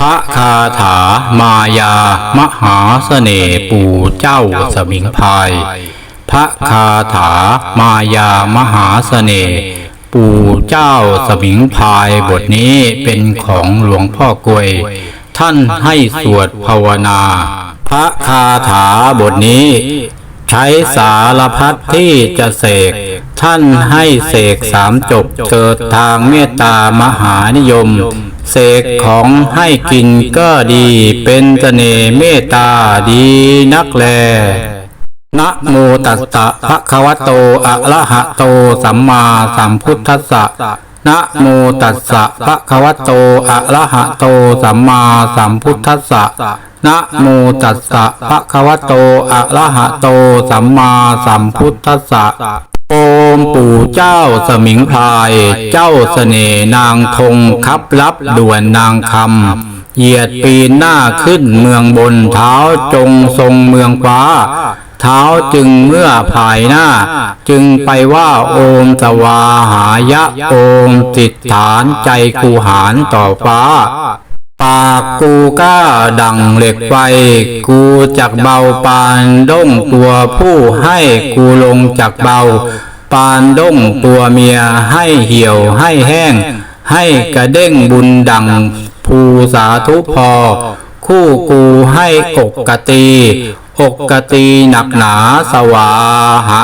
พระคาถามายามหาเสน่ห์ปู่เจ้าสมิงพาย พระคาถามายามหาเสน่ห์ปู่เจ้าสมิงพายบทนี้เป็นของหลวงพ่อกวย ท่านให้สวดภาวนา พระคาถาบทนี้ ใช้สารพัดที่จะเสกท่านให้เสกสามจบเกิดทางเมตตามหานิยม เสกของให้กินก็ดีเป็นเสน่ห์เมตตาดีนักแลนะโมตัสสะภะคะวะโตอะระหะโตสัมมาสัมพุทธัสสะนะโมตัสสะภะคะวะโตอะระหะโตสัมมาสัมพุทธัสสะนะโมตัสสะภะคะวะโตอะระหะโตสัมมาสัมพุทธัสสะ โอมปู่เจ้าสมิงพราย เจ้าเสน่นางธงคับรับด่วนนางคำเหยียดปีนหน้าขึ้นเมืองบนเท้าจงทรงเมืองฟ้า เท้าจึงเมื่อภายหน้า จึงไปว่าโอมสวาหายะโอมติดฐานใจกูหารต่อฟ้า ปากกูก้าดังเหล็กไฟ กูจักเบาปานด้งตัวผู้ให้กูลงจากเบา ปานด้งตัวเมียให้เหี่ยวให้แห้ง ให้กระเด้งบุญดังภูสาธุพอ คู่กูให้อกกตีอกกตีหนักหนาสวาหะ